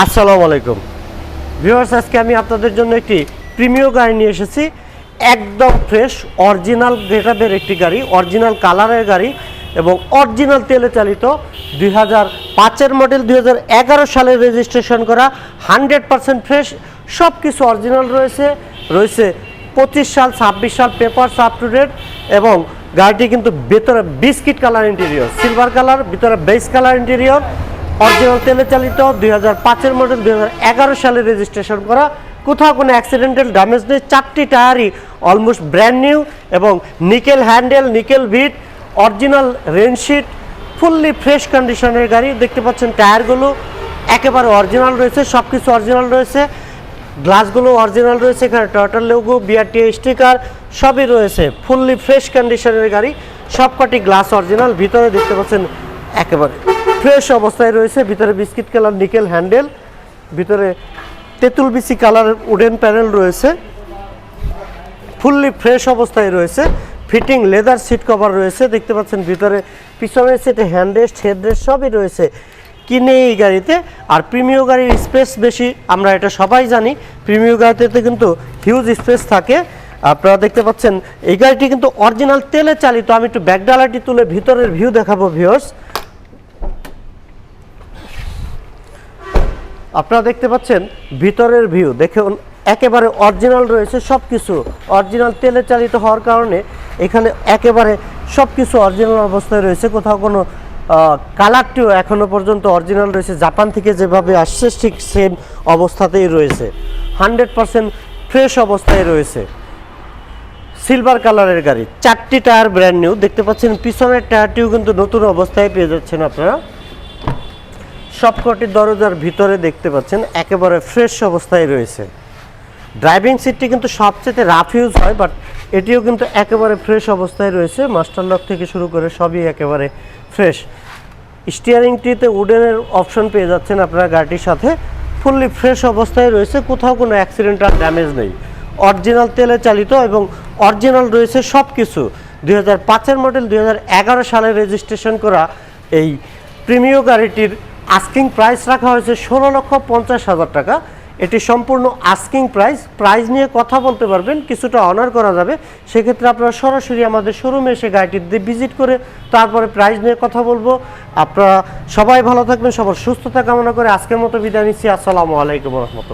আসসালামু আলাইকুম। ভিউয়ার্স, আজকে আমি আপনাদের জন্য একটি প্রিমিয় গাড়ি নিয়ে এসেছি। একদম ফ্রেশ, অরিজিনাল গেটআপের একটি গাড়ি, অরিজিনাল কালারের গাড়ি এবং অরিজিনাল তেলে চালিত দুই হাজার পাঁচের মডেল, দুই হাজার এগারো সালে রেজিস্ট্রেশন করা, হান্ড্রেড পার্সেন্ট ফ্রেশ সব কিছু অরিজিনাল রয়েছে। রয়েছে পঁচিশ সাল, ছাব্বিশ সাল পেপারস আপ টু ডেট এবং গাড়িটি কিন্তু ভেতরে biscuit colour interior silver colour ভিতরে বেস কালার ইন্টেরিয়র অরিজিনাল তেলে চালিত দুই হাজার পাঁচের মডেল দুই হাজার এগারো সালে রেজিস্ট্রেশন করা। কোথাও কোনো অ্যাক্সিডেন্টাল ড্যামেজ নেই। চারটি টায়ারই অলমোস্ট ব্র্যান্ড নিউ এবং নিকেল হ্যান্ডেল নিকেল ভিট অরিজিনাল রেনশিট ফুললি ফ্রেশ কন্ডিশনের গাড়ি। দেখতে পাচ্ছেন টায়ারগুলো একেবারে অরিজিনাল রয়েছে সব কিছু অরিজিনাল রয়েছে। গ্লাসগুলো অরিজিনাল রয়েছে, এখানে টয়টার লোগো বিআরটিএ স্টিকার সবই রয়েছে। ফুললি ফ্রেশ কন্ডিশনের গাড়ি, সবকটি গ্লাস অরিজিনাল ভিতরে দেখতে পাচ্ছেন একেবারে। ফ্রেশ অবস্থায় রয়েছে। ভিতরে বিস্কিট কালার, নিকেল হ্যান্ডেল, ভিতরে তেঁতুল বিসি কালারের উডেন প্যানেল রয়েছে। ফুললি ফ্রেশ অবস্থায় রয়েছে। ফিটিং লেদার সিট কভার রয়েছে। দেখতে পাচ্ছেন ভিতরে, পিছনের সিটে হ্যান্ডরেস্ট হেডরেস্ট সবই রয়েছে কিনে এই গাড়িতে। আর প্রিমিয় গাড়ির স্পেস বেশি, আমরা এটা সবাই জানি। প্রিমিয় গাড়িতে কিন্তু হিউজ স্পেস থাকে। আপনারা দেখতে পাচ্ছেন, এই গাড়িটি কিন্তু অরিজিনাল তেলে চালিত। আমি একটু ব্যাকডালাটি তুলে ভিতরের ভিউ দেখাবো, ভিউয়ার্স। আপনারা দেখতে পাচ্ছেন ভিতরের ভিউ দেখুন, একেবারে অরিজিনাল রয়েছে সব কিছু অরিজিনাল তেলে চালিত হওয়ার কারণে এখানে একেবারে সব কিছু অরিজিনাল অবস্থায় রয়েছে। কোথাও কোনো কালারটিও এখনও পর্যন্ত অরিজিনাল রয়েছে। জাপান থেকে যেভাবে আসছে, ঠিক সেম অবস্থাতেই রয়েছে। হান্ড্রেড পারসেন্ট ফ্রেশ অবস্থায় রয়েছে। সিলভার কালারের গাড়ি। চারটি টায়ার ব্র্যান্ড নিউ দেখতে পাচ্ছেন, পিছনের টায়ারটিও কিন্তু নতুন অবস্থায় পেয়ে যাচ্ছেন আপনারা। সবকটি দরজার ভিতরে দেখতে পাচ্ছেন, একেবারে ফ্রেশ অবস্থায় রয়েছে। ড্রাইভিং সিটটি কিন্তু সবচেয়ে রাফ ইউজ হয় বাট এটিও কিন্তু একেবারে ফ্রেশ অবস্থায় রয়েছে। মাস্টার লক থেকে শুরু করে সবই একেবারে ফ্রেশ স্টিয়ারিংটিতে উডেনের অপশন পেয়ে যাচ্ছেন আপনার গাড়িটির সাথে। ফুললি ফ্রেশ অবস্থায় রয়েছে, কোথাও কোনো অ্যাক্সিডেন্ট আর ড্যামেজ নেই। অরিজিনাল তেলে চালিত এবং অরিজিনাল রয়েছে সব কিছু দুই হাজার পাঁচের মডেল দুই হাজার এগারো সালে রেজিস্ট্রেশন করা এই প্রিমিয় গাড়িটির আস্কিং প্রাইস রাখা হয়েছে ষোলো লক্ষ পঞ্চাশ হাজার টাকা। এটি সম্পূর্ণ আস্কিং প্রাইস প্রাইস নিয়ে কথা বলতে পারবেন, কিছুটা অনার করা যাবে। সেক্ষেত্রে আপনারা সরাসরি আমাদের শোরুমে এসে গাড়িটি ভিজিট করে তারপরে প্রাইস নিয়ে কথা বলব। আপনারা সবাই ভালো থাকবেন, সবার সুস্থতা কামনা করে আজকের মতো বিদায় নিচ্ছি। আসসালামু আলাইকুম রহমতুল্লাহ।